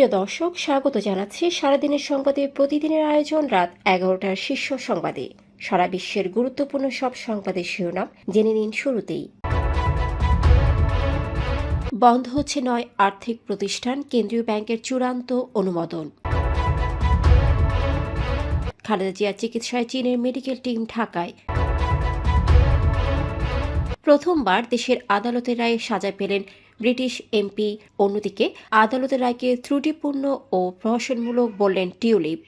প্রিয় দর্শক, স্বাগত জানাচ্ছি সারাদিনের সংবাদে। প্রতিদিনের আয়োজন রাত এগারোটার শীর্ষ সংবাদে। সারা বিশ্বের গুরুত্বপূর্ণ সব সংবাদের শিরোনাম জেনে নিন শুরুতেই। বন্ধ হচ্ছে নয় আর্থিক প্রতিষ্ঠান, কেন্দ্রীয় ব্যাংকের চূড়ান্ত অনুমোদন। খালেদা জিয়ার চিকিৎসায় চীনের মেডিকেল টিম ঢাকায়। প্রথমবার দেশের আদালতের রায়ে সাজা পেলেন ব্রিটিশ এমপি অন্যদিকে আদালতের রায়কে ত্রুটিপূর্ণ ও প্রহসনমূলক বললেন টিউলিপ।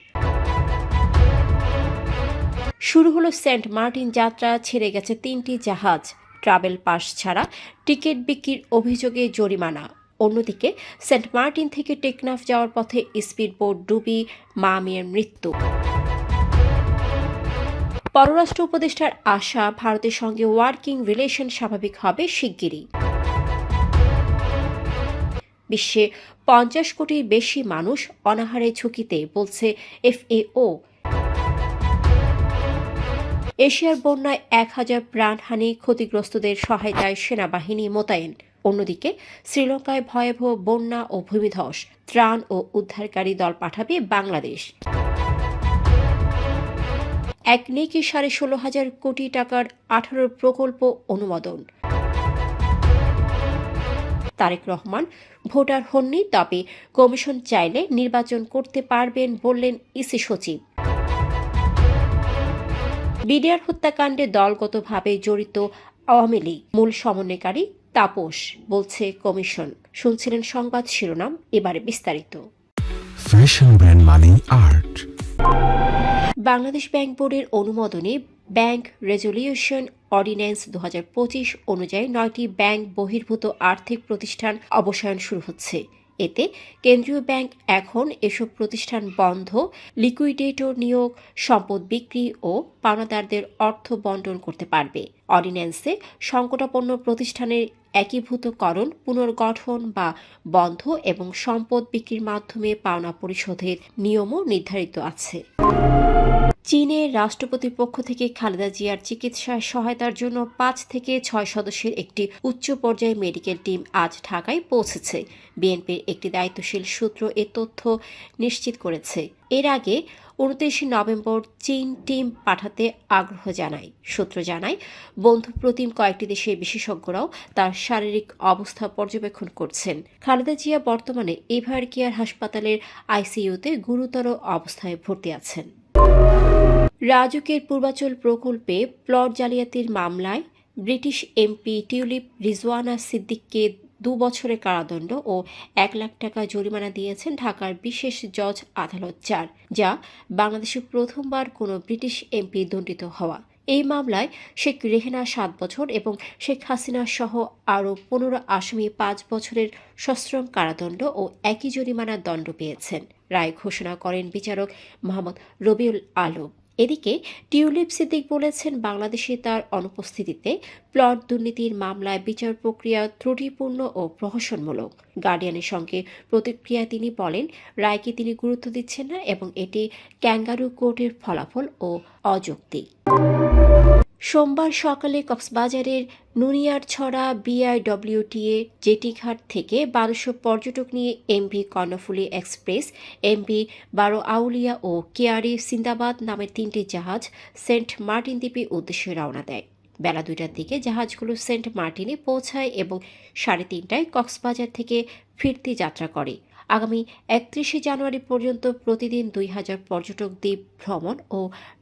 শুরু হলো সেন্ট মার্টিন যাত্রা, ছেড়ে গেছে তিনটি জাহাজ। ট্রাভেল পাস ছাড়া টিকিট বিক্রির অভিযোগে জরিমানা। অন্যদিকে সেন্ট মার্টিন থেকে টেকনাফ যাওয়ার পথে স্পিড স্পিডবোট ডুবি মা মেয়ের মৃত্যু। পররাষ্ট্র উপদেষ্টার আশা ভারতের সঙ্গে ওয়ার্কিং রিলেশন স্বাভাবিক হবে শিগগিরই। বিশ্বে পঞ্চাশ কোটির বেশি মানুষ অনাহারে ঝুঁকিতে, বলছে এফএও। এশিয়ার বন্যায় এক হাজার প্রাণহানি ক্ষতিগ্রস্তদের সহায়তায় সেনাবাহিনী মোতায়েন। অন্যদিকে, শ্রীলঙ্কায় ভয়াবহ বন্যা ও ভূমিধস, ত্রাণ ও উদ্ধারকারী দল পাঠাবে বাংলাদেশ। এক নেকি সাড়ে ষোলো হাজার কোটি টাকার আঠারো প্রকল্প অনুমোদন। তারেক রহমান। ভোটার হননি তবে কমিশন চাইলে নির্বাচন করতে পারবেন বললেন ইসি সচিব। বিডিআর হত্যাকাণ্ডে দলগতভাবে জড়িত আওয়ামী লীগ। মূল সমন্বয়কারী তাপস বলছে কমিশন। শুনছিলেন সংবাদ শিরোনাম এবারে বিস্তারিত। ফ্যাশন ব্র্যান্ড মানে আর্ট। বাংলাদেশ ব্যাংক বোর্ডের অনুমোদনে ব্যাংক রেজলিউশন অর্ডিন্যান্স দু হাজার পঁচিশ অনুযায়ী নয়টি ব্যাংক বহির্ভূত আর্থিক প্রতিষ্ঠান অবসায়ন শুরু হচ্ছে। এতে কেন্দ্রীয় ব্যাংক এখন এসব প্রতিষ্ঠান বন্ধ, লিকুইডেটর নিয়োগ, সম্পদ বিক্রি ও পাওনাদারদের অর্থ বন্টন করতে পারবে। অর্ডিন্যান্সে সংকটাপন্ন প্রতিষ্ঠানের একীভূতকরণ, পুনর্গঠন বা বন্ধ এবং সম্পদ বিক্রির মাধ্যমে পাওনা পরিশোধের নিয়মও নির্ধারিত আছে। চীনের রাষ্ট্রপতির পক্ষ থেকে খালেদা জিয়ার চিকিৎসায় সহায়তার জন্য পাঁচ থেকে ছয় সদস্যের একটি উচ্চ পর্যায়ে মেডিকেল টিম আজ ঢাকায় পৌঁছেছে। বিএনপির একটি দায়িত্বশীল সূত্র এ তথ্য নিশ্চিত করেছে। এর আগে উনত্রিশে নভেম্বর চীন টিম পাঠাতে আগ্রহ জানায়। সূত্র জানায়, বন্ধু প্রতিম কয়েকটি দেশের বিশেষজ্ঞরাও তার শারীরিক অবস্থা পর্যবেক্ষণ করছেন। খালেদা জিয়া বর্তমানে এভার কেয়ার হাসপাতালের আইসিইউতে গুরুতর অবস্থায় ভর্তি আছেন। রাজুকের পূর্বাচল প্রকল্পে প্লট জালিয়াতির মামলায় ব্রিটিশ এমপি টিউলিপ রিজওয়ানা সিদ্দিককে দু বছরের কারাদণ্ড ও এক লাখ টাকা জরিমানা দিয়েছেন ঢাকার বিশেষ জজ আদালত চার, যা বাংলাদেশে প্রথমবার কোনো ব্রিটিশ এমপি দণ্ডিত হওয়া। এই মামলায় শেখ রেহেনা সাত বছর এবং শেখ হাসিনা সহ আরও পনেরো আসামি পাঁচ বছরের সশ্রম কারাদণ্ড ও একই জরিমানার দণ্ড পেয়েছেন। রায় ঘোষণা করেন বিচারক মোহাম্মদ রবিউল আলম। এদিকে টিউলিপ সিদ্দিক বলেছেন বাংলাদেশে তার অনুপস্থিতিতে প্লট দুর্নীতির মামলায় বিচার প্রক্রিয়া ত্রুটিপূর্ণ ও প্রহসনমূলক। গার্ডিয়ানের সঙ্গে প্রতিক্রিয়া তিনি বলেন, রায়কে তিনি গুরুত্ব দিচ্ছেন না এবং এটি ক্যাঙ্গারু কোর্টের ফলাফল ও অযৌক্তিক। সোমবার সকালে কক্সবাজারের নুনিয়ারছড়া বিআইডব্লিউটিএ জেটিঘাট থেকে বারোশো পর্যটক নিয়ে এমভি কর্ণফুলী এক্সপ্রেস, এমভি বারো আউলিয়া ও কেয়ারি সিন্দাবাদ নামের তিনটি জাহাজ সেন্ট মার্টিন দ্বীপের উদ্দেশ্যে রওনা দেয়। বেলা দুইটার দিকে জাহাজগুলো সেন্ট মার্টিনে পৌঁছায় এবং সাড়ে তিনটায় কক্সবাজার থেকে ফিরতি যাত্রা করে। আগামী একত্রিশে জানুয়ারি পর্যন্ত প্রতিদিন দুই হাজার পর্যটক দ্বীপ ভ্রমণ ও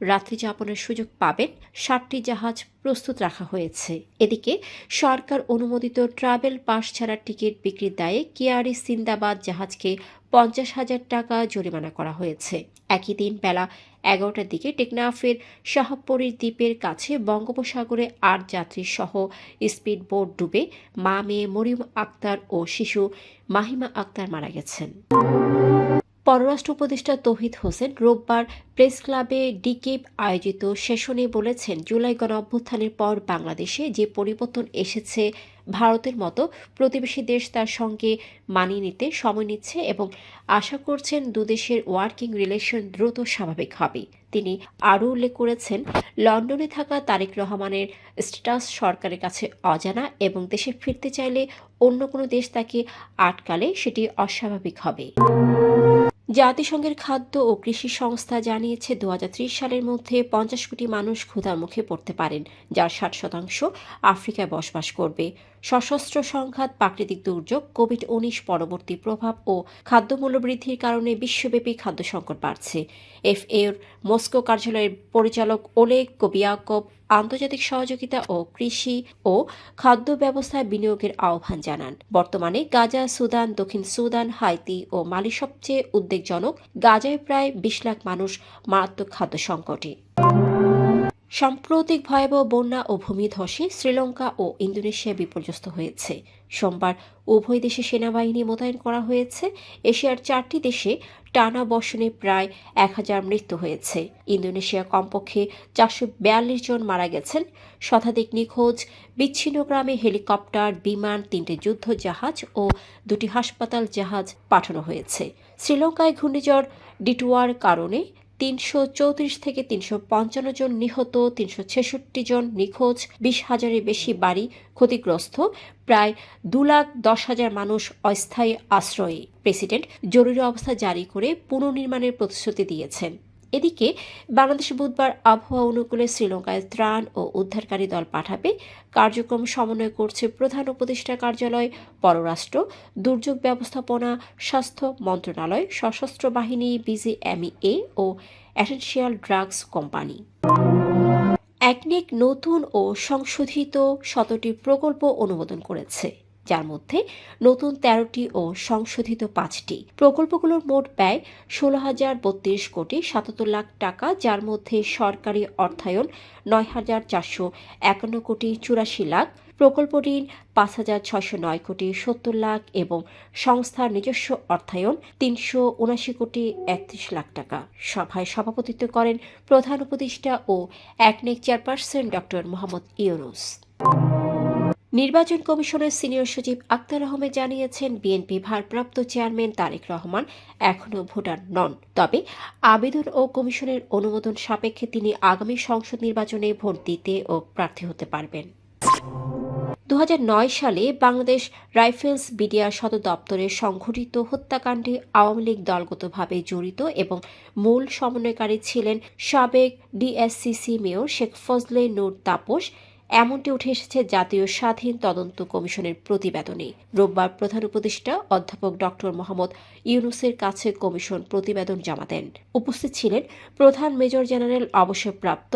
রাত্রিযাপনের সুযোগ পাবেন। ষাটটি জাহাজ প্রস্তুত রাখা হয়েছে। এদিকে সরকার অনুমোদিত ট্রাভেল পাস ছাড়া টিকিট বিক্রির দায়ে কেয়ারি সিন্দাবাদ জাহাজকে পঞ্চাশ হাজার টাকা জরিমানা করা হয়েছে। একই দিন বেলা এগারোটার দিকে টেকনাফের শাহপরীর দ্বীপের কাছে বঙ্গোপসাগরে আট যাত্রী সহ স্পিড বোট ডুবে মা মেয়ে মরিম আক্তার ও শিশু মাহিমা আক্তার মারা গেছেন। পররাষ্ট্র উপদেষ্টা তৌহিদ হোসেন রোববার প্রেস ক্লাবে ডিকেপ আয়োজিত সেশনে বলেছেন, জুলাই গণ অভ্যুত্থানের পর বাংলাদেশে যে পরিবর্তন এসেছে ভারতের মতো প্রতিবেশী দেশ তার সঙ্গে মানিয়ে নিতে সময় নিচ্ছে এবং আশা করছেন দুদেশের ওয়ার্কিং রিলেশন দ্রুত স্বাভাবিক হবে। তিনি আরও উল্লেখ করেছেন, লন্ডনে থাকা তারেক রহমানের স্ট্যাটাস সরকারের কাছে অজানা এবং দেশে ফিরতে চাইলে অন্য কোনো দেশ তাকে আটকালে সেটি অস্বাভাবিক হবে। জাতিসংঘের খাদ্য ও কৃষি সংস্থা জানিয়েছে দু হাজার ত্রিশ সালের মধ্যে পঞ্চাশ কোটি মানুষ ক্ষুধার মুখে পড়তে পারেন, যার ষাট শতাংশ আফ্রিকায় বসবাস করবে। সশস্ত্র সংঘাত, প্রাকৃতিক দুর্যোগ কোভিড উনিশ পরবর্তী প্রভাব ও খাদ্যমূল্য বৃদ্ধির কারণে বিশ্বব্যাপী খাদ্য সংকট বাড়ছে। এফএর মস্কো কার্যালয়ের পরিচালক ওলেগ কোবিয়াকভ আন্তর্জাতিক সহযোগিতা ও কৃষি ও খাদ্য ব্যবস্থায় বিনিয়োগের আহ্বান জানান। বর্তমানে গাজা, সুদান, দক্ষিণ সুদান, হাইতি ও মালি সবচেয়ে উদ্বেগজনক, গাজায় প্রায় বিশ লাখ মানুষ মারাত্মক খাদ্য সংকটে। সাম্প্রতিক ভয়াবহ বন্যা ও ভূমিধসে শ্রীলঙ্কা ও ইন্দোনেশিয়া বিপর্যস্ত হয়েছে। সোমবার উভয় দেশে সেনাবাহিনী মোতায়েন করা হয়েছে। এশিয়ার চারটি দেশে টানা বর্ষণে প্রায় এক হাজার মৃত্যু হয়েছে। ইন্দোনেশিয়া কমপক্ষে চারশো বিয়াল্লিশ জন মারা গেছেন। শতাধিক নিখোঁজ, বিচ্ছিন্ন গ্রামে হেলিকপ্টার, বিমান, তিনটি যুদ্ধ জাহাজ ও দুটি হাসপাতাল জাহাজ পাঠানো হয়েছে। শ্রীলঙ্কায় ঘূর্ণিঝড় ডিটুয়ার কারণে তিনশো চৌত্রিশ থেকে তিনশো পঞ্চান্ন জন নিহত, তিনশো ছেষট্টি জন নিখোঁজ, বিশ হাজারের বেশি বাড়ি ক্ষতিগ্রস্ত, প্রায় দু লাখ দশ হাজার মানুষ অস্থায়ী আশ্রয়ে। প্রেসিডেন্ট জরুরি অবস্থা জারি করে পুনর্নির্মাণের প্রতিশ্রুতি দিয়েছেন। এদিকে বাংলাদেশ বুধবার আবহাওয়া অনুকূলে শ্রীলঙ্কায় ত্রাণ ও উদ্ধারকারী দল পাঠাবে। কার্যক্রম সমন্বয় করছে প্রধান উপদেষ্টা কার্যালয়, পররাষ্ট্র, দুর্যোগ ব্যবস্থাপনা, স্বাস্থ্য মন্ত্রণালয়, সশস্ত্র বাহিনী, বিজিএমইএ ও অ্যাসেনশিয়াল ড্রাগস কোম্পানি। একনেক নতুন ও সংশোধিত শতটি প্রকল্প অনুমোদন করেছে। যার মধ্যে নতুন তেরোটি ও সংশোধিত পাঁচটি। প্রকল্পগুলোর মোট ব্যয় ষোলো হাজার বত্রিশ কোটি সাতাত্তর লাখ টাকা, যার মধ্যে সরকারি অর্থায়ন নয় হাজার চারশো একান্ন কোটি চুরাশি লাখ, প্রকল্প ঋণ পাঁচ হাজার ছয়শো নয় কোটি সত্তর লাখ এবং সংস্থার নিজস্ব অর্থায়ন তিনশো উনাশি কোটি একত্রিশ লাখ টাকা। সভায় সভাপতিত্ব করেন প্রধান উপদেষ্টা ও একনেক চেয়ারপারসন ডক্টর মোহাম্মদ ইউনুস। নির্বাচন কমিশনের সিনিয়র সচিব আক্তার আহমেদ জানিয়েছেন, বিএনপি ভারপ্রাপ্ত চেয়ারম্যান তারেক রহমান এখনও ভোটার নন। তবে আবেদন ও কমিশনের অনুমোদন সাপেক্ষে তিনি আগামী সংসদ নির্বাচনে ভোট দিতে ও প্রার্থী হতে পারবেন। দু হাজার নয় সালে বাংলাদেশ রাইফেলস বিডিআর সদর দপ্তরে সংঘটিত হত্যাকাণ্ডে আওয়ামী লীগ দলগতভাবে জড়িত এবং মূল সমন্বয়কারী ছিলেন সাবেক ডিএসসিসি মেয়র শেখ ফজলে নূর তাপস। এমনটি উঠে এসেছে জাতীয় স্বাধীন তদন্ত কমিশনের প্রতিবেদনে। রোববার প্রধান উপদেষ্টা অধ্যাপক ডক্টর মোহাম্মদ ইউনুসের কাছে কমিশন প্রতিবেদন জমা দেন। উপস্থিত ছিলেন প্রধান মেজর জেনারেল অবসরপ্রাপ্ত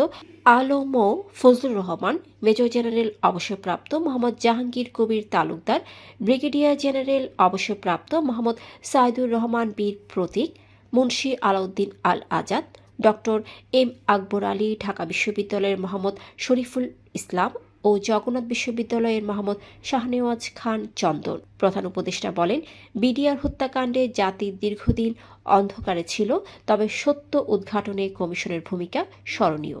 আলম ফজলুর রহমান, মেজর জেনারেল অবসরপ্রাপ্ত মোহাম্মদ জাহাঙ্গীর কবির তালুকদার, ব্রিগেডিয়ার জেনারেল অবসরপ্রাপ্ত মোহাম্মদ সাইদুর রহমান বীর প্রতীক, মুন্সি আলাউদ্দিন আল আজাদ ডক্টর এম আকবর আলী, ঢাকা বিশ্ববিদ্যালয়ের মোহাম্মদ শরীফুল ইসলাম ও জগন্নাথ বিশ্ববিদ্যালয়ের মোহাম্মদ শাহনেওয়াজ খান চন্দন। প্রধান উপদেষ্টা বলেন, বিডিআর হত্যাকাণ্ডে জাতি দীর্ঘদিন অন্ধকারে ছিল, তবে সত্য উদ্ঘাটনে কমিশনের ভূমিকা স্মরণীয়।